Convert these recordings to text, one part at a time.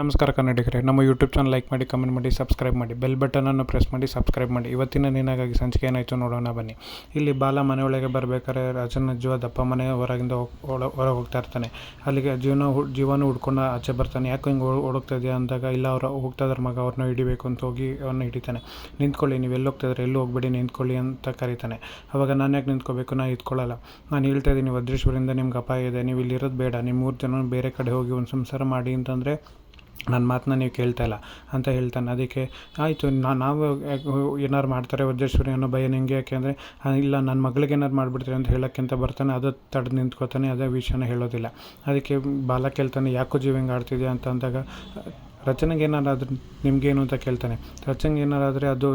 ನಮಸ್ಕಾರ ಕನ್ನಡಿಗರೇ, ನಮ್ಮ ಯೂಟ್ಯೂಬ್ ಚಾನಲ್ ಲೈಕ್ ಮಾಡಿ ಕಮೆಂಟ್ ಮಾಡಿ ಸಬ್ಸ್ಕ್ರೈಬ್ ಮಾಡಿ ಬೆಲ್ ಬಟನನ್ನು ಪ್ರೆಸ್ ಮಾಡಿ ಸಬ್ಸ್ಕ್ರೈಬ್ ಮಾಡಿ. ಇವತ್ತಿನ ನಿನಗಾಗಿ ಸಂಚಿಕೆ ಏನಾಯಿತು ನೋಡೋಣ ಬನ್ನಿ. ಇಲ್ಲಿ ಬಾಲ ಮನೆಯೊಳಗೆ ಬರಬೇಕಾದ್ರೆ ರಾಜನ ಜೀವ ದಪ್ಪ ಮನೆ ಹೊರಗಿಂದ ಹೊರಗೆ ಹೋಗ್ತಾ ಇರ್ತಾನೆ. ಅಲ್ಲಿಗೆ ಜೀವನ ಜೀವನ ಹುಡ್ಕೊಂಡು ಆಚೆ ಬರ್ತಾನೆ. ಯಾಕೆ ಹಿಂಗೆ ಓಡೋಗ್ತಾ ಇದೆಯಾ ಅಂದಾಗ ಇಲ್ಲ, ಅವ್ರು ಹೋಗ್ತಾ ಇದ್ದಾರೆ ಮಗ, ಅವ್ರನ್ನ ಹಿಡಿಬೇಕು ಅಂತ ಹೋಗಿ ಅವ್ರನ್ನ ಹಿಡಿತಾನೆ. ನಿಂತ್ಕೊಳ್ಳಿ, ನೀವು ಎಲ್ಲಿ ಹೋಗ್ತಾ ಇದ್ರೆ, ಎಲ್ಲೂ ಹೋಗ್ಬೇಡಿ, ನಿಂತ್ಕೊಳ್ಳಿ ಅಂತ ಕರೀತಾನೆ. ಅವಾಗ ನಾನು ಯಾಕೆ ನಿಂತ್ಕೋಬೇಕು? ನಾನು ಇದ್ಕೊಳ್ಳಲ್ಲ ನಾನು ಹೇಳ್ತಾ ಇದ್ದೀನಿ ವಜ್ರೇಶ್ವರಿಂದ ನಿಮ್ಗೆ ಅಪಾಯ ಇದೆ, ನೀವು ಇಲ್ಲಿರೋದು ಬೇಡ. ನಿಮ್ಮ ಮೂರು ಜನ ಬೇರೆ ಕಡೆ ಹೋಗಿ ಒಂದು ಸಂಸಾರ ಮಾಡಿ ಅಂತಂದರೆ ನನ್ನ ಮಾತನ್ನ ನೀವು ಕೇಳ್ತಾ ಇಲ್ಲ ಅಂತ ಹೇಳ್ತಾನೆ. ಅದಕ್ಕೆ ಆಯಿತು ನಾವು ಏನಾರು ಮಾಡ್ತಾರೆ ವಜ್ರೇಶ್ವರಿ ಅನ್ನೋ ಭಯ ನಿಂಗೆ ಯಾಕೆ ಅಂದರೆ ಇಲ್ಲ, ನನ್ನ ಮಗಳಿಗೆ ಏನಾರು ಮಾಡಿಬಿಡ್ತೀರಿ ಅಂತ ಹೇಳೋಕ್ಕಿಂತ ಬರ್ತಾನೆ. ಅದು ತಡೆದು ನಿಂತ್ಕೋತಾನೆ, ಅದೇ ವಿಷಯನ ಹೇಳೋದಿಲ್ಲ. ಅದಕ್ಕೆ ಬಾಲ ಕೇಳ್ತಾನೆ, ಯಾಕೋ ಜೀವ ಹಿಂಗೆ ಆಡ್ತಿದ್ಯಾ ಅಂತ ಅಂದಾಗ ರಚನೆಗೆ ಏನಾರಾದ್ರೂ ನಿಮಗೇನು ಅಂತ ಕೇಳ್ತಾನೆ. ರಚನೆಗೆ ಏನಾರಾದರೆ ಅದು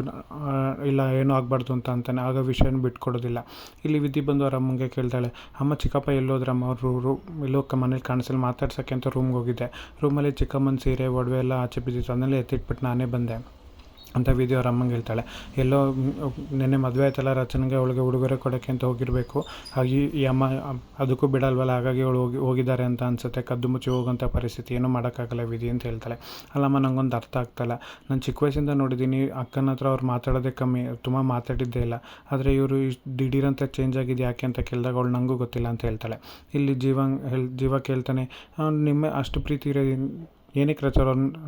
ಇಲ್ಲ, ಏನೂ ಆಗಬಾರ್ದು ಅಂತ ಅಂತಾನೆ. ಆಗ ವಿಷಯನ ಬಿಟ್ಕೊಡೋದಿಲ್ಲ. ಇಲ್ಲಿ ವಿಧಿ ಬಂದು ಅವ್ರ ಅಮ್ಮಂಗೆ ಕೇಳ್ತಾಳೆ, ಅಮ್ಮ, ಚಿಕ್ಕಪ್ಪ ಎಲ್ಲೋದ್ರಮ್ಮ ಅವರು ರೂಮ್ ಎಲ್ಲೋ ಕ, ಮನೇಲಿ ಕಾಣಿಸಲು ಮಾತಾಡ್ಸೋಕ್ಕೆ ಅಂತ ರೂಮ್ಗೆ ಹೋಗಿದ್ದೆ. ರೂಮಲ್ಲಿ ಚಿಕ್ಕಮ್ಮನ ಸೀರೆ, ಒಡವೆ ಎಲ್ಲ ಆಚೆ ಬಿದ್ದಿತ್ತು. ಅದನ್ನೆಲ್ಲ ಎತ್ತಿಟ್ಬಿಟ್ಟು ನಾನೇ ಬಂದೆ. ಅಂತ ವಿಧಿ ಅವ್ರ ಅಮ್ಮಂಗೆ ಹೇಳ್ತಾಳೆ. ಎಲ್ಲೋ ನೆನ್ನೆ ಮದುವೆ ಆಯ್ತಲ್ಲ ರಚನೆಗೆ, ಅವಳಿಗೆ ಉಡುಗೊರೆ ಕೊಡೋಕ್ಕೆ ಅಂತ ಹೋಗಿರಬೇಕು. ಹಾಗೆ ಈ ಅಮ್ಮ, ಅದಕ್ಕೂ ಬಿಡಲ್ವಲ್ಲ, ಹಾಗಾಗಿ ಅವಳು ಹೋಗಿ, ಹೋಗಿದ್ದಾರೆ ಅಂತ ಅನಿಸುತ್ತೆ. ಕದ್ದು ಮುಚ್ಚಿ ಹೋಗುವಂಥ ಪರಿಸ್ಥಿತಿ, ಏನೂ ಮಾಡೋಕ್ಕಾಗಲ್ಲ ವಿಧಿ ಅಂತ ಹೇಳ್ತಾಳೆ. ಅಲ್ಲಮ್ಮ ನನಗೊಂದು ಅರ್ಥ ಆಗ್ತಾಯಿಲ್ಲ ನಾನು ಚಿಕ್ಕ ವಯಸ್ಸಿಂದ ನೋಡಿದ್ದೀನಿ, ಅಕ್ಕನ ಹತ್ರ ಅವ್ರು ಮಾತಾಡೋದೇ ಕಮ್ಮಿ, ತುಂಬ ಮಾತಾಡಿದ್ದೇ ಇಲ್ಲ. ಆದರೆ ಇವರು ದಿಢೀರಂತ ಚೇಂಜ್ ಆಗಿದೆ ಯಾಕೆ ಅಂತ ಕೇಳಿದಾಗ ಅವಳು ನನಗೂ ಗೊತ್ತಿಲ್ಲ ಅಂತ ಹೇಳ್ತಾಳೆ. ಇಲ್ಲಿ ಜೀವ ಹೇಳಿ, ಜೀವ ಕೇಳ್ತಾನೆ ನಿಮ್ಮ, ಅಷ್ಟು ಪ್ರೀತಿ ಇರೋ ಏನಕ್ಕೆ ರಚ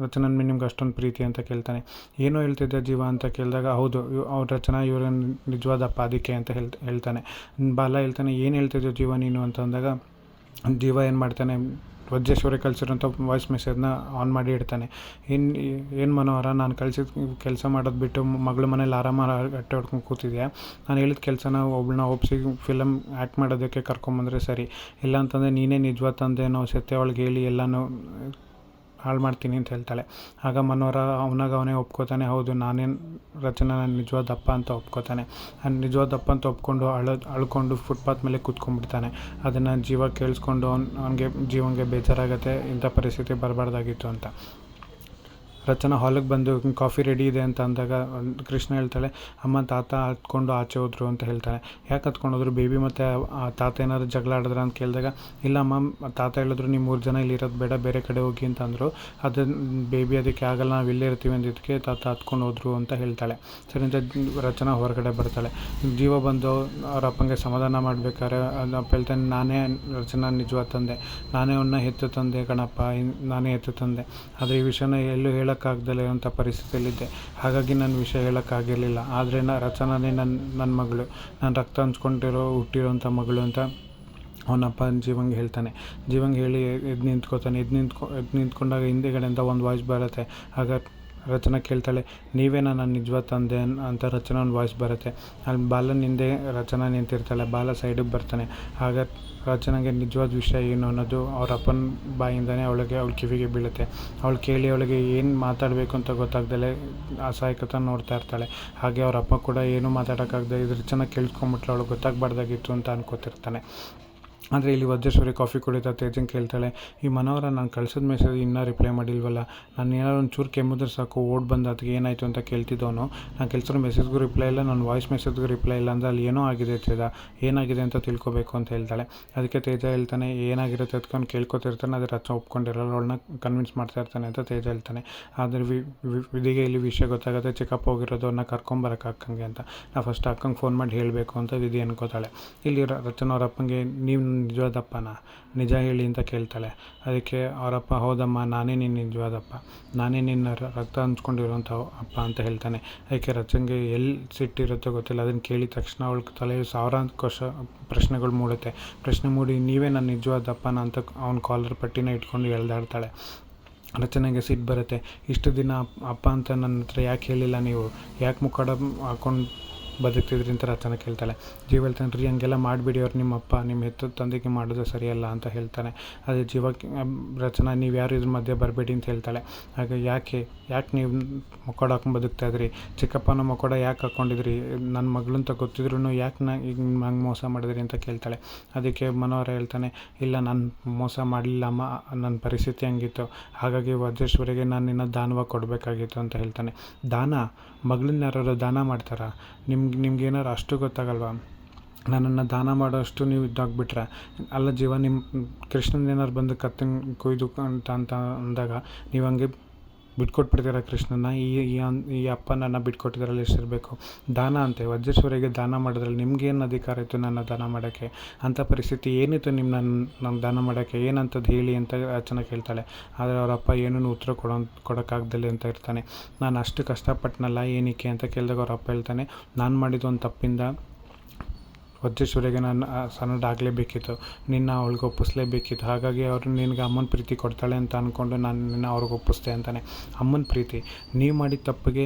ರಚನನ್ ಮೇಲೆ ನಿಮ್ಗೆ ಅಷ್ಟೊಂದು ಪ್ರೀತಿ ಅಂತ ಕೇಳ್ತಾನೆ? ಏನೋ ಹೇಳ್ತಿದ್ದೆ ಜೀವ ಅಂತ ಕೇಳಿದಾಗ, ಹೌದು ಅವ್ರ ರಚನಾ ಇವ್ರ ನಿಜವಾದ ಅದಕ್ಕೆ ಅಂತ ಹೇಳ್ ಹೇಳ್ತಾನೆ. ಬಾಲ ಹೇಳ್ತಾನೆ, ಏನು ಹೇಳ್ತಿದ್ದೆ ಜೀವ ನೀನು? ಅಂತ ಅಂದಾಗ, ಜೀವ ಏನು ಮಾಡ್ತಾನೆ, ವಜ್ರೇಶ್ವರಿ ಕಳಿಸಿರೋಂಥ ವಾಯ್ಸ್ ಮೆಸೇಜ್ನ ಆನ್ ಮಾಡಿ ಇಡ್ತಾನೆ. ಏನು ಏನು ಮನೋಹರ, ನಾನು ಕಳಿಸಿದ ಕೆಲಸ ಮಾಡೋದು ಬಿಟ್ಟು ಮಗಳ ಮನೇಲಿ ಆರಾಮ ಅಟ್ಟೆ ಹೊಡ್ಕೊಂಡು ಕೂತಿದ್ಯಾ? ನಾನು ಹೇಳಿದ ಕೆಲಸನ ಒಬ್ಬಳನ್ನ ಒಪ್ಸಿ ಫಿಲಮ್ ಆ್ಯಕ್ಟ್ ಮಾಡೋದಕ್ಕೆ ಕರ್ಕೊಂಬಂದರೆ ಸರಿ. ಇಲ್ಲ ಅಂತಂದರೆ ನೀನೇ ನಿಜವಾದ ತಂದೆ ನಾವು ಸತ್ಯ ಅವಳಿಗೆ ಹೇಳಿ ಎಲ್ಲನೂ ಹಾಳು ಮಾಡ್ತೀನಿ ಅಂತ ಹೇಳ್ತಾಳೆ. ಆಗ ಮನೋರ ಅವನಾಗ ಅವನೇ ಒಪ್ಕೋತಾನೆ, ಹೌದು, ನಾನೇನು ರಚನಾ ನಾನು ನಿಜವಾದ ಅಪ್ಪ ಅಂತ ಒಪ್ಕೋತಾನೆ. ನಿಜವಾದ ಅಪ್ಪ ಅಂತ ಒಪ್ಕೊಂಡು ಅಳ, ಅಳ್ಕೊಂಡು ಫುಟ್ಪಾತ್ ಮೇಲೆ ಕೂತ್ಕೊಂಡ್ಬಿಡ್ತಾನೆ. ಅದನ್ನು ಜೀವ ಕೇಳಿಸ್ಕೊಂಡು ಅವ್ನು, ಅವನಿಗೆ, ಜೀವನಿಗೆ ಬೇಜಾರಾಗತ್ತೆ, ಇಂಥ ಪರಿಸ್ಥಿತಿ ಬರಬಾರ್ದಾಗಿತ್ತು ಅಂತ. ರಚನಾ ಹಾಲಿಗೆ ಬಂದು ಕಾಫಿ ರೆಡಿ ಇದೆ ಅಂತ ಅಂದಾಗ, ಕೃಷ್ಣ ಹೇಳ್ತಾಳೆ, ಅಮ್ಮ, ತಾತ ಹತ್ಕೊಂಡು ಆಚೆ ಹೋದ್ರು ಅಂತ ಹೇಳ್ತಾಳೆ. ಯಾಕೆ ಹತ್ಕೊಂಡು ಹೋದ್ರು? ಬೇಬಿ ಮತ್ತು ಆ ತಾತ ಏನಾದ್ರು ಜಗಳ ಆಡಿದ್ರ ಅಂತ ಕೇಳಿದಾಗ, ಇಲ್ಲ ಅಮ್ಮ ತಾತ ಹೇಳಿದ್ರು ನೀವು ಮೂರು ಜನ ಇಲ್ಲಿ ಇರೋದು ಬೇಡ, ಬೇರೆ ಕಡೆ ಹೋಗಿ ಅಂತ ಅಂದರು. ಅದು ಬೇಬಿ ಅದಕ್ಕೆ ಆಗಲ್ಲ, ನಾವು ಇಲ್ಲೇ ಇರ್ತೀವಿ ಅಂದಿದ್ದಕ್ಕೆ ತಾತ ಹತ್ಕೊಂಡು ಹೋದ್ರು ಅಂತ ಹೇಳ್ತಾಳೆ. ಸರಿ, ಅಂತ ರಚನಾ ಹೊರಗಡೆ ಬರ್ತಾಳೆ. ಜೀವ ಬಂದು ಅವ್ರ ಅಪ್ಪಂಗೆ ಸಮಾಧಾನ ಮಾಡ್ಬೇಕಾದ್ರೆ ಅಪ್ಪ ಹೇಳ್ತಾನೆ, ನಾನೇ ರಚನಾ ನಿಜವಾದ ತಂದೆ. ನಾನೇ ಅವನ್ನ ಹೆತ್ತು ತಂದೆ ಕಣಪ್ಪ ನಾನೇ ಹೆತ್ತು ತಂದೆ. ಆದರೆ ಈ ವಿಷಯನ ಎಲ್ಲೂ ಹೇಳೋಕ್ಕಾಗ್ದಲೇ ಇರೋಂಥ ಪರಿಸ್ಥಿತಿಯಲ್ಲಿದ್ದೆ. ಹಾಗಾಗಿ ನನ್ನ ವಿಷಯ ಹೇಳೋಕ್ಕಾಗಿರಲಿಲ್ಲ. ಆದರೆ ನಾ ರಚನಾನೇ ನನ್ನ ನನ್ನ ಮಗಳು. ನಾನು ರಕ್ತ ಹಂಚ್ಕೊಂಡಿರೋ, ಹುಟ್ಟಿರೋಂಥ ಮಗಳು ಅಂತ ಅವನಪ್ಪ ಜೀವಂಗೆ ಹೇಳ್ತಾನೆ. ಜೀವಂಗೆ ಹೇಳಿ ಎದ್ದು ನಿಂತ್ಕೋತಾನೆ. ಎದ್ದು ನಿಂತ್ಕೊ ಎದ್ದು ನಿಂತ್ಕೊಂಡಾಗ ಹಿಂದೆಗಡೆಯಿಂದ ಒಂದು ವಾಯ್ಸ್ ಬರುತ್ತೆ. ಆಗ ರಚನಾ ಕೇಳ್ತಾಳೆ, ನೀವೇ ನನ್ನ ನಿಜವಾದ ತಂದೆ ಅಂತ ರಚನ ಒಂದು ವಾಯ್ಸ್ ಬರುತ್ತೆ. ಅಲ್ಲಿ ಬಾಲನ ಹಿಂದೆ ರಚನಾ ನಿಂತಿರ್ತಾಳೆ, ಬಾಲ ಸೈಡಿಗೆ ಬರ್ತಾನೆ. ಆಗ ರಚನಾಗೆ ನಿಜವಾದ ವಿಷಯ ಏನು ಅನ್ನೋದು ಅವ್ರ ಅಪ್ಪನ ಬಾಯಿಂದನೇ ಅವಳಿಗೆ, ಅವಳ ಕಿವಿಗೆ ಬೀಳುತ್ತೆ. ಅವಳು ಕೇಳಿ ಅವಳಿಗೆ ಏನು ಮಾತಾಡಬೇಕು ಅಂತ ಗೊತ್ತಾಗ್ದಲೆ ಅಸಹಾಯಕತೆ ನೋಡ್ತಾ ಇರ್ತಾಳೆ. ಹಾಗೆ ಅವ್ರ ಅಪ್ಪ ಕೂಡ ಏನೂ ಮಾತಾಡೋಕ್ಕಾಗದೆ ಇದು ರಚನಾ ಕೇಳಿಸ್ಕೊಂಬಿಟ್ರೆ ಅವಳು ಗೊತ್ತಾಗಬಾರ್ದಾಗಿತ್ತು ಅಂತ ಅನ್ಕೋತಿರ್ತಾನೆ. ಆದರೆ ಇಲ್ಲಿ ವಜ್ರೇಶ್ವರಿ ಕಾಫಿ ಕುಡಿತಾ ತೇಜನ್ ಕೇಳ್ತಾಳೆ, ಈ ಮನೋಹರ, ನಾನು ಕಳ್ಸಿದ ಮೆಸೇಜ್ ಇನ್ನೂ ರಿಪ್ಲೈ ಮಾಡಿಲ್ವಲ್ಲ? ನಾನು ಏನಾದ್ರು ಒಂಚೂರು ಚೂರು ಕೆಮ್ಮಿದ್ರೆ ಸಾಕು, ಓಡ್ ಬಂದ ಅದಕ್ಕೆ ಏನಾಯಿತು ಅಂತ ಕೇಳ್ತಿದ್ದವನು. ನಾನು ಕೆಲಸದ ಮೆಸೇಜ್ಗೂ ರಿಪ್ಲೈ ಇಲ್ಲ ನನ್ನ ವಾಯ್ಸ್ ಮೆಸೇಜ್ಗೂ ರಿಪ್ಲೈ ಇಲ್ಲ ಅಂದರೆ ಅಲ್ಲಿ ಏನೋ ಆಗಿದೆ ತೇಜ ಏನಾಗಿದೆ ಅಂತ ತಿಳ್ಕೊಬೇಕು ಅಂತ ಹೇಳ್ತಾಳೆ. ಅದಕ್ಕೆ ತೇಜ ಹೇಳ್ತಾನೆ, ಏನಾಗಿರುತ್ತೆ ಅದ್ಕೊಂಡು ಕೇಳ್ಕೊತಿರ್ತಾನೆ, ಅದ್ರ ಹತ್ರ ಒಪ್ಕೊಂಡಿರಲ್ಲ, ಅವಳನ್ನ ಕನ್ವಿನ್ಸ್ ಮಾಡ್ತಾ ಇರ್ತಾನೆ ಅಂತ ತೇಜ ಹೇಳ್ತಾನೆ. ಆದರೆ ವಿಧಿಗೆ ಇಲ್ಲಿ ವಿಷಯ ಗೊತ್ತಾಗುತ್ತೆ ಚೆಕಪ್ ಹೋಗಿರೋದು ಅವ್ರನ್ನ ಕರ್ಕೊಂಬರಕ್ಕೆ ಅಕ್ಕಂಗೆ ಅಂತ. ನಾ ಫಸ್ಟ್ ಅಕ್ಕಂಗೆ ಫೋನ್ ಮಾಡಿ ಹೇಳಬೇಕು ಅಂತ ವಿಧಿ ಅನ್ಕೋತಾಳೆ. ಇಲ್ಲಿ ರಚನಾ ನೀವು ನಿಜವಾದಪ್ಪನ. ನಿಜ ಹೇಳಿ ಅಂತ ಕೇಳ್ತಾಳೆ. ಅದಕ್ಕೆ ಅವರಪ್ಪ, ಹೌದಮ್ಮ, ನಾನೇ ನಿನ್ನ ನಿಜವಾದಪ್ಪ. ನಾನೇ ನಿನ್ನ ರಕ್ತ ಹಂಚ್ಕೊಂಡಿರುವಂಥ ಅಪ್ಪ ಅಂತ ಹೇಳ್ತಾನೆ. ಅದಕ್ಕೆ ರಚನೆಗೆ ಎಲ್ಲಿ ಸಿಟ್ಟಿರುತ್ತೋ ಗೊತ್ತಿಲ್ಲ. ಅದನ್ನು ಕೇಳಿದ ತಕ್ಷಣ ಅವಳ ತಲೆ ಸಾವಿರಾರು ಕ್ವಶ ಪ್ರಶ್ನೆಗಳು ಮೂಡುತ್ತೆ. ಪ್ರಶ್ನೆ ಮೂಡಿ, ನೀವೇ ನನ್ನ ನಿಜವಾದಪ್ಪನ ಅಂತ ಅವ್ನ ಕಾಲರ್ ಪಟ್ಟಿನ ಇಟ್ಕೊಂಡು ಎಳ್ದಾಡ್ತಾಳೆ. ರಚನೆಗೆ ಸಿಟ್ಟು ಬರುತ್ತೆ. ಇಷ್ಟು ದಿನ ಅಪ್- ಅಪ್ಪ ಅಂತ ನನ್ನ ಹತ್ರ ಯಾಕೆ ಹೇಳಿಲ್ಲ ನೀವು? ಯಾಕೆ ಮುಖಡ ಹಾಕೊಂಡು ಬದುಕ್ತಿದ್ರಿ ಅಂತ ರಚನ ಕೇಳ್ತಾಳೆ. ಜೀವ ಹೇಳ್ತಾನೆ, ರೀ, ಹಂಗೆಲ್ಲ ಮಾಡಿಬಿಡಿ ಅವ್ರು ನಿಮ್ಮಪ್ಪ ನಿಮ್ಮ ಹೆತ್ತ ತಂದೆಗೆ ಮಾಡೋದು ಸರಿಯಲ್ಲ ಅಂತ ಹೇಳ್ತಾನೆ. ಅದೇ ಜೀವಕ್ಕೆ ರಚನಾ, ನೀವು ಯಾರು ಇದ್ರ ಮಧ್ಯೆ ಬರಬೇಡಿ ಅಂತ ಹೇಳ್ತಾಳೆ. ಹಾಗೆ ಯಾಕೆ ಯಾಕೆ ನೀವು ಮುಖಡ ಹಾಕೊಂಡು ಬದುಕ್ತಾ ಇದ್ರಿ? ಚಿಕ್ಕಪ್ಪನ ಮುಖಡ ಯಾಕೆ ಹಾಕ್ಕೊಂಡಿದ್ರಿ ನನ್ನ ಮಗಳಂತ ಗೊತ್ತಿದ್ರು ಯಾಕೆ ನಾ, ಈಗ ಹಂಗೆ ಮೋಸ ಮಾಡಿದ್ರಿ ಅಂತ ಕೇಳ್ತಾಳೆ. ಅದಕ್ಕೆ ಮನೋಹರ ಹೇಳ್ತಾನೆ, ಇಲ್ಲ, ನಾನು ಮೋಸ ಮಾಡಲಿಲ್ಲ, ಅಮ್ಮ ನನ್ನ ಪರಿಸ್ಥಿತಿ ಹಂಗಿತ್ತು. ಹಾಗಾಗಿ ವಜ್ರೇಶ್ವರಿಗೆ ನಾನು ನಿನ್ನ ದಾನವಾಗಿ ಕೊಡಬೇಕಾಗಿತ್ತು ಅಂತ ಹೇಳ್ತಾನೆ. ದಾನ ಮಗಳನ್ನ ಯಾರಾದ್ರು ದಾನ ಮಾಡ್ತಾರಾ? ನಿಮ್ಗೆ ನಿಮ್ಗೆ ಏನಾರು ಅಷ್ಟು ಗೊತ್ತಾಗಲ್ವಾ? ನನ್ನನ್ನು ದಾನ ಮಾಡೋಷ್ಟು ನೀವು ಇದಾಗ್ಬಿಟ್ರೆ ಅಲ್ಲ ಜೀವ ನಿಮ್ಮ ಕೃಷ್ಣನ ಏನಾರು ಬಂದು ಕತ್ತಿನ, ಕೊಯ್ದು ಅಂತ ಅಂತ ಅಂದಾಗ, ನೀವು ಹಂಗೆ ಬಿಟ್ಕೊಟ್ಬಿಡ್ತೀರ ಕೃಷ್ಣನ? ಈ ಈ ಅಪ್ಪ ನನ್ನ ಬಿಟ್ಕೊಟ್ಟಿದ್ರಲ್ಲಿ ಎಷ್ಟಿರಬೇಕು? ದಾನ ಅಂತೆ, ವಜ್ರೇಶ್ವರಿಗೆ ದಾನ ಮಾಡೋದ್ರಲ್ಲಿ ನಿಮ್ಗೇನು ಅಧಿಕಾರ ಇತ್ತು ನನ್ನ ದಾನ ಮಾಡೋಕ್ಕೆ? ಅಂಥ ಪರಿಸ್ಥಿತಿ ಏನಿತ್ತು ನಿಮ್ಮ ನನ್ನ ನನ್ನ ದಾನ ಮಾಡೋಕ್ಕೆ? ಏನಂತದ್ದು ಹೇಳಿ ಅಂತ ಅರ್ಚನಾ ಕೇಳ್ತಾಳೆ. ಆದರೆ ಅವರಪ್ಪ ಏನೂ ಉತ್ತರ ಕೊಡೋ, ಕೊಡೋಕ್ಕಾಗ್ದಲ್ಲಿ ಅಂತ ಇರ್ತಾನೆ. ನಾನು ಅಷ್ಟು ಕಷ್ಟಪಟ್ಟನಲ್ಲ ಏನಕ್ಕೆ ಅಂತ ಕೇಳಿದಾಗ ಅವ್ರ ಅಪ್ಪ ಹೇಳ್ತಾನೆ, ನಾನು ಮಾಡಿದ ಒಂದು ತಪ್ಪಿಂದ ವಜ್ರೇಶ್ವರಿಗೆ ನಾನು ಆ ಸನಡ್ ಆಗಲೇಬೇಕಿತ್ತು ನಿನ್ನ ಅವಳಿಗೆ ಒಪ್ಪಿಸ್ಲೇಬೇಕಿತ್ತು. ಹಾಗಾಗಿ ಅವರು ನಿನಗೆ ಅಮ್ಮನ ಪ್ರೀತಿ ಕೊಡ್ತಾಳೆ ಅಂತ ಅಂದ್ಕೊಂಡು ನಾನು ನಿನ್ನ ಅವ್ರಿಗೆ ಒಪ್ಪಿಸ್ದೆ ಅಂತಾನೆ. ಅಮ್ಮನ ಪ್ರೀತಿ. ನೀವು ಮಾಡಿದ ತಪ್ಪಿಗೆ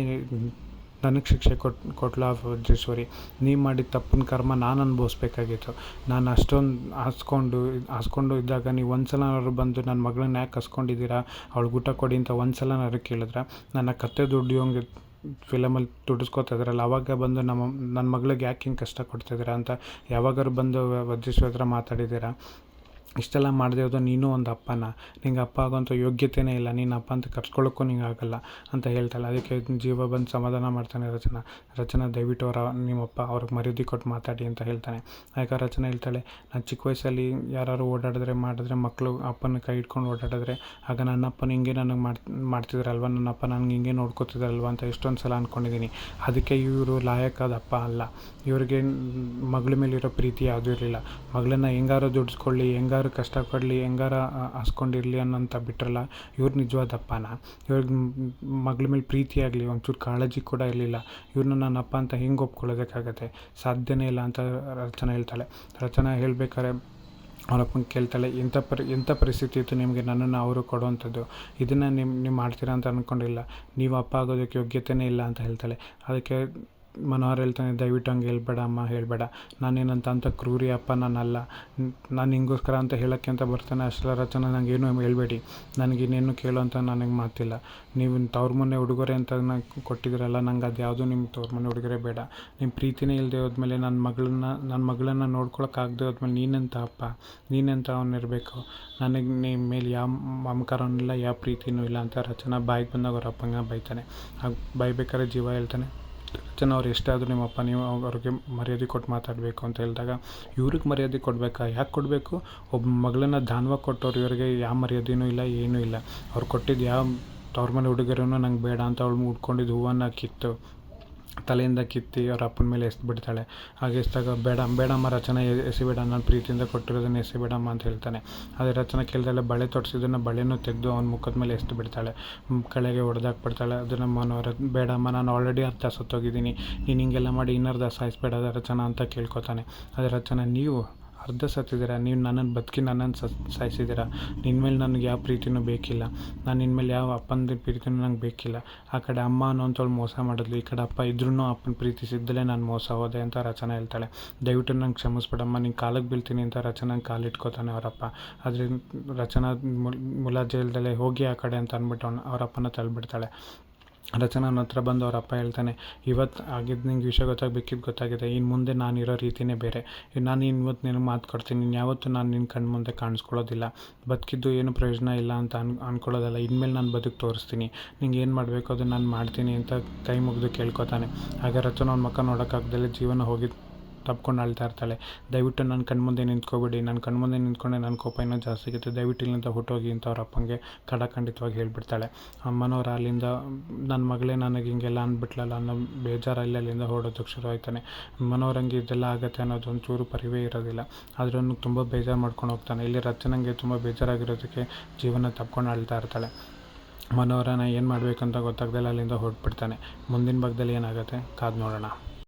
ನನಗೆ ಶಿಕ್ಷೆ ಕೊಟ್, ಕೊಟ್ಲ ವಜ್ರೇಶ್ವರಿ ನೀವು ಮಾಡಿದ ತಪ್ಪಿನ ಕರ್ಮ ನಾನು ಅನುಭವಿಸ್ಬೇಕಾಗಿತ್ತು. ನಾನು ಅಷ್ಟೊಂದು ಹಾಸ್ಕೊಂಡು ಹಾಸ್ಕೊಂಡು ಇದ್ದಾಗ ನೀವು ಒಂದು ಸಲನಾದ್ರು ಬಂದು ನನ್ನ ಮಗಳನ್ನ ಯಾಕೆ ಹಸ್ಕೊಂಡಿದ್ದೀರಾ ಅವಳು ಊಟ ಕೊಡಿ ಅಂತ ಒಂದು ನಾನು ಕೇಳಿದ್ರೆ? ನನ್ನ ಕತ್ತೆ ದುಡಿಯೋಂಗೆ ಫಿಲಮಲ್ಲಿ ದುಡಿಸ್ಕೋತಾ ಇದ್ರಲ್ಲ ಅವಾಗ ಬಂದು ನಮ್ಮ ನನ್ನ ಮಗಳಿಗೆ ಯಾಕೆ ಹಿಂಗೆ ಕಷ್ಟ ಕೊಡ್ತಿದ್ದೀರಾ ಅಂತ ಯಾವಾಗಾರು ಬಂದು ವಜ್ರೇಶ್ವರಿ ಹತ್ರ ಮಾತಾಡಿದ್ದೀರಾ? ಇಷ್ಟೆಲ್ಲ ಮಾಡದೆ ಹೋದ ನೀನು ಒಂದು ಅಪ್ಪನ. ನಿಂಗೆ ಅಪ್ಪ ಆಗೋಂಥ ಯೋಗ್ಯತೆಯೇ ಇಲ್ಲ. ನೀನು ಅಪ್ಪ ಅಂತ ಕರ್ಸ್ಕೊಳ್ಳೋಕ್ಕೂ ನಿಂಗೆ ಆಗಲ್ಲ ಅಂತ ಹೇಳ್ತಾಳೆ. ಅದಕ್ಕೆ ಜೀವ ಬಂದು ಸಮಾಧಾನ ಮಾಡ್ತಾನೆ ರಚನಾ. ರಚನಾ, ದಯವಿಟ್ಟು ಅವರ, ನಿಮ್ಮಪ್ಪ ಅವ್ರಿಗೆ ಮರ್ಯಾದೆ ಕೊಟ್ಟು ಮಾತಾಡಿ ಅಂತ ಹೇಳ್ತಾನೆ. ಆಗ ರಚನಾ ಹೇಳ್ತಾಳೆ, ನಾನು ಚಿಕ್ಕ ವಯಸ್ಸಲ್ಲಿ ಯಾರು ಓಡಾಡಿದ್ರೆ, ಮಾಡಿದ್ರೆ ಮಕ್ಕಳು ಅಪ್ಪನ ಕೈ ಹಿಡ್ಕೊಂಡು ಓಡಾಡಿದ್ರೆ, ಆಗ ನನ್ನ ಅಪ್ಪನ ಹಿಂಗೆ ನನಗೆ ಮಾಡಿ, ಮಾಡ್ತಿದ್ರಲ್ವ? ನನ್ನ ಅಪ್ಪ ನನಗೆ ಹಿಂಗೆ ನೋಡ್ಕೋತಿದ್ರಲ್ವ? ಅಂತ ಎಷ್ಟೊಂದು ಸಲ ಅಂದ್ಕೊಂಡಿದ್ದೀನಿ ಅದಕ್ಕೆ ಇವರು ಲಾಯಕ್ಕಾದ ಅಪ್ಪ ಅಲ್ಲ. ಇವರಿಗೆ ಮಗಳ ಮೇಲಿರೋ ಪ್ರೀತಿ ಯಾವುದೂ ಇರಲಿಲ್ಲ. ಮಗಳನ್ನ ಹೆಂಗಾರು ದುಡ್ಸ್ಕೊಳ್ಳಿ ಹೆಂಗಾರು ಕಷ್ಟ ಪಡಲಿ, ಹೆಂಗಾರ ಹಸ್ಕೊಂಡಿರಲಿ ಅನ್ನೋಂಥ ಬಿಟ್ರಲ್ಲ, ಇವ್ರು ನಿಜವಾದ ಅಪ್ಪನ ಇವ್ರಿಗೆ ಮಗಳ ಮೇಲೆ ಪ್ರೀತಿ ಆಗಲಿ, ಒಂಚೂರು ಕಾಳಜಿ ಕೂಡ ಇರಲಿಲ್ಲ ಇವ್ರನ್ನ ನನ್ನ ಅಪ್ಪ ಅಂತ ಹೆಂಗೆ ಒಪ್ಕೊಳ್ಳೋದಕ್ಕಾಗತ್ತೆ ಸಾಧ್ಯನೇ ಇಲ್ಲ ಅಂತ ರಚನಾ ಹೇಳ್ತಾಳೆ. ರಚನಾ ಹೇಳ್ಬೇಕಾದ್ರೆ ಅವರಪ್ಪನ ಕೇಳ್ತಾಳೆ, ಎಂಥ ಪರಿ, ಎಂಥ ಪರಿಸ್ಥಿತಿ ಇತ್ತು ನಿಮಗೆ? ನನ್ನನ್ನು ಅವರು ಕೊಡುವಂಥದ್ದು ಇದನ್ನು ನಿಮ್ಮ ನೀವು ಮಾಡ್ತೀರಾ ಅಂತ ಅಂದ್ಕೊಂಡಿಲ್ಲ ನೀವು ಅಪ್ಪ ಆಗೋದಕ್ಕೆ ಯೋಗ್ಯತೆಯೇ ಇಲ್ಲ ಅಂತ ಹೇಳ್ತಾಳೆ. ಅದಕ್ಕೆ ಮನೋಹರ್ ಹೇಳ್ತಾನೆ, ದಯವಿಟ್ಟು ಹಂಗೆ ಹೇಳ್ಬೇಡ ಅಮ್ಮ, ಹೇಳಬೇಡ. ನಾನೇನಂತ ಅಂತ ಕ್ರೂರಿ ಅಪ್ಪ ನಾನಲ್ಲ. ನಾನು ಹಿಂಗೋಸ್ಕರ ಅಂತ ಹೇಳೋಕ್ಕೆ ಅಂತ ಬರ್ತಾನೆ ಅಷ್ಟರ ರಚನೆ ನನಗೇನು ಹೇಳಬೇಡಿ. ನನಗಿನ್ನೇನು ಕೇಳೋ ಅಂತ ನನಗೆ ಮಾತಿಲ್ಲ. ನೀವು ತವ್ರ ಮನೆ ಉಡುಗೊರೆ ಅಂತ ನಂಗೆ ಕೊಟ್ಟಿದ್ದೀರಲ್ಲ, ನಂಗೆ ಅದು ಯಾವುದೂ ನಿಮ್ಮ ತವ್ರ ಮನೆ ಉಡುಗೊರೆ ಬೇಡ. ನಿಮ್ಮ ಪ್ರೀತಿನೇ ಇಲ್ಲದೆ ಹೋದ್ಮೇಲೆ ನನ್ನ ಮಗಳನ್ನ ನನ್ನ ಮಗಳನ್ನ ನೋಡ್ಕೊಳಕ್ಕಾಗದೆ ಹೋದ್ಮೇಲೆ ನೀನೆಂತ ಅಪ್ಪ? ನೀನೆಂತ ಅವನಿರಬೇಕು? ನನಗೆ ನಿಮ್ಮ ಮೇಲೆ ಯಾವ ಮಮಕಾರನೂ ಇಲ್ಲ, ಯಾವ ಪ್ರೀತಿನೂ ಇಲ್ಲ ಅಂತ ರಚನಾ ಬಾಯಿಗೆ ಬಂದಾಗ ಅವ್ರ ಅಪ್ಪಂಗೆ ಬೈತಾನೆ. ಹಾಗೆ ಬೈಬೇಕಾದ್ರೆ ಜೀವ ಹೇಳ್ತಾನೆ. ರಚನಾ ಅವ್ರು ಎಷ್ಟೇ ಆದರೂ ನಿಮ್ಮಪ್ಪ, ನೀವು ಅವ್ರಿಗೆ ಮರ್ಯಾದೆ ಕೊಟ್ಟು ಮಾತಾಡಬೇಕು ಅಂತ ಹೇಳಿದಾಗ, ಇವ್ರಿಗೆ ಮರ್ಯಾದೆ ಕೊಡಬೇಕಾ? ಯಾಕೆ ಕೊಡಬೇಕು? ಒಬ್ಬ ಮಗಳನ್ನ ದಾನವಾಗಿ ಕೊಟ್ಟವ್ರು ಇವರಿಗೆ ಯಾವ ಮರ್ಯಾದೆಯೂ ಇಲ್ಲ, ಏನೂ ಇಲ್ಲ. ಅವ್ರು ಕೊಟ್ಟಿದ್ದು ಯಾವ ತವ್ರ ಮನೆ ಹುಡುಗರೂ ನಂಗೆ ಬೇಡ ಅಂತ ಅವಳು ಉಟ್ಕೊಂಡಿದ್ದು ಹೂವನ್ನು ಕಿತ್ತು. ತಲೆಯಿಂದ ಕಿತ್ತಿ ಅವ್ರ ಅಪ್ಪನ ಮೇಲೆ ಎಸ್ ಬಿಡ್ತಾಳೆ ಹಾಗೆ ಎಸ್ದಾಗ, ಬೇಡ ಬೇಡಮ್ಮ ರಚನೆ ಎಸಿಬೇಡ, ನಾನು ಪ್ರೀತಿಯಿಂದ ಕೊಟ್ಟಿರೋದನ್ನ ಎಸಿಬೇಡಮ್ಮ ಅಂತ ಹೇಳ್ತಾನೆ. ಅದೇ ರಚನೆ ಕೇಳಿದಲ್ಲ ಬಳೆ ತೊಡ್ಸಿದ್ದನ್ನು ಬಳೆನೂ ತೆಗೆದು ಅವ್ನ ಮುಖದ ಮೇಲೆ ಎಸ್ದು ಬಿಡ್ತಾಳೆ ಕಳೆಗೆ ಹೊಡೆದಾಕ್ಬಿಡ್ತಾಳೆ ಅದನ್ನು ಮನೋರ ಬೇಡಮ್ಮ, ನಾನು ಆಲ್ರೆಡಿ ಅರ್ಧ ಸತ್ತೋಗಿದ್ದೀನಿ. ನೀನು ಹಿಂಗೆಲ್ಲ ಮಾಡಿ ಇನ್ನರ್ಧ ಸಾಯಿಸ್ಬೇಡ, ರಚನಾ ಅಂತ ಕೇಳ್ಕೊತಾನೆ. ಅದೇ ರಚನಾ, ನೀವು ಅರ್ಧ ಸತ್ತಿದ್ದೀರ? ನೀವು ನನ್ನನ್ನು ಬದುಕಿ ನನ್ನನ್ನು ಸತ್ ಸಾಯಿಸಿದ್ದೀರ? ನಿನ್ನ ಮೇಲೆ ನನಗೆ ಯಾವ ಪ್ರೀತಿನೂ ಬೇಕಿಲ್ಲ. ನಾನು ನಿನ್ನ ಮೇಲೆ ಯಾವ ಅಪ್ಪನ ಪ್ರೀತಿನೂ ನಂಗೆ ಬೇಕಿಲ್ಲ. ಆ ಕಡೆ ಅಮ್ಮ ಅನ್ನೋಂಥವ್ಳು ಮೋಸ ಮಾಡಿದ್ಲು. ಈ ಕಡೆ ಅಪ್ಪ ಇದ್ರೂ ಅಪ್ಪನ ಪ್ರೀತಿಸಿದ್ದಲೇ ನಾನು ಮೋಸ ಹೋದೆ ಅಂತ ರಚನೆ ಹೇಳ್ತಾಳೆ. ದಯವಿಟ್ಟು ನಂಗೆ ಕ್ಷಮಿಸ್ಬಿಡಮ್ಮ. ನೀನು ಕಾಲಕ್ಕೆ ಬೀಳ್ತೀನಿ ಅಂತ ರಚನಾ ಕಾಲಿಟ್ಕೋತಾನೆ ಅವರಪ್ಪ. ಆದರೆ ರಚನಾ ಮುಲ್ ಮುಲಾಜಿ ಹೋಗಿ ಆ ಕಡೆ ಅಂತ ಅಂದ್ಬಿಟ್ಟು ಅವ್ನ ಅವರಪ್ಪನ ತಳ್ಳಿಬಿಡ್ತಾಳೆ ರಚನಾ ನನ್ನ ಹತ್ರ ಬಂದು ಅವ್ರ ಅಪ್ಪ ಹೇಳ್ತಾನೆ ಇವತ್ತು ಆಗಿದ್ದು ನಿಂಗೆ ವಿಷಯ ಗೊತ್ತಾಗಬೇಕಿದ್ದು ಗೊತ್ತಾಗಿದೆ. ಇನ್ನು ಮುಂದೆ ನಾನು ಇರೋ ರೀತಿಯೇ ಬೇರೆ. ನಾನು ಇವತ್ತು ನಿನಗೆ ಮಾತು ಕೊಡ್ತೀನಿ. ಯಾವತ್ತೂ ನಾನು ನಿನ್ನ ಕಣ್ಣು ಮುಂದೆ ಕಾಣಿಸ್ಕೊಳ್ಳೋದಿಲ್ಲ. ಬದುಕಿದ್ದು ಏನು ಪ್ರಯೋಜನ ಇಲ್ಲ ಅಂತ ಅನ್ ಅಂದ್ಕೊಳ್ಳೋದಲ್ಲ ಇನ್ಮೇಲೆ ನಾನು ಬದುಕು ತೋರಿಸ್ತೀನಿ. ನಿಂಗೆ ಏನು ಮಾಡಬೇಕು ಅದು ನಾನು ಮಾಡ್ತೀನಿ ಅಂತ ಕೈ ಮುಗಿದು ಕೇಳ್ಕೊತಾನೆ. ಹಾಗೆ ರಚನಾ ಅವ್ನ ಮಕ್ಕ ನೋಡೋಕ್ಕಾಗ್ದಲೇ ಜೀವನ ಹೋಗಿ ತಪ್ಕೊಂಡು ಅಳ್ತಾ ಇರ್ತಾಳೆ. ದಯವಿಟ್ಟು ನನ್ನ ಕಣ್ಮುಂದೆ ನಿಂತ್ಕೋಬೇಡಿ. ನನ್ನ ಕಣ್ಮುಂದೆ ನಿಂತ್ಕೊಂಡೆ ನನ್ನ ಕೋಪ ಇನ್ನೂ ಜಾಸ್ತಿ ಆಗುತ್ತೆ ದಯವಿಟ್ಟು ಇಲ್ಲಿಂದ ಹೊಟ್ಟೋಗಿ ಅಂತ ಅವ್ರ ಅಪ್ಪಂಗೆ ಖಡಾಖಂಡಿತವಾಗಿ ಹೇಳ್ಬಿಡ್ತಾಳೆ. ಅಮ್ಮನವ್ರು ಅಲ್ಲಿಂದ ನನ್ನ ಮಗಳೇ ನನಗೆ ಹಿಂಗೆಲ್ಲ ಅಂದ್ಬಿಟ್ಲಲ್ಲ, ಅನ್ನೋ ಬೇಜಾರಲ್ಲಿ ಅಲ್ಲಿಂದ ಹೊರಡೋದಕ್ಕೆ ಶುರು ಆಯ್ತಾನೆ. ಮನೋರಂಗೆ ಇದೆಲ್ಲ ಆಗುತ್ತೆ ಅನ್ನೋದು ಒಂಚೂರು ಪರಿವೇ ಇರೋದಿಲ್ಲ. ಆದ್ರೂ ತುಂಬ ಬೇಜಾರು ಮಾಡ್ಕೊಂಡು ಹೋಗ್ತಾನೆ. ಇಲ್ಲಿ ರಚನೆಗೆ ತುಂಬ ಬೇಜಾರಾಗಿರೋದಕ್ಕೆ ಜೀವನ ತಪ್ಕೊಂಡು ಅಳ್ತಾ ಇರ್ತಾಳೆ. ಮನೋಹರನ ಏನು ಮಾಡಬೇಕಂತ ಗೊತ್ತಾಗ್ದಲ್ಲ ಅಲ್ಲಿಂದ ಹೊರಟ್ಬಿಡ್ತಾನೆ. ಮುಂದಿನ ಭಾಗದಲ್ಲಿ ಏನಾಗುತ್ತೆ ಕಾದು ನೋಡೋಣ.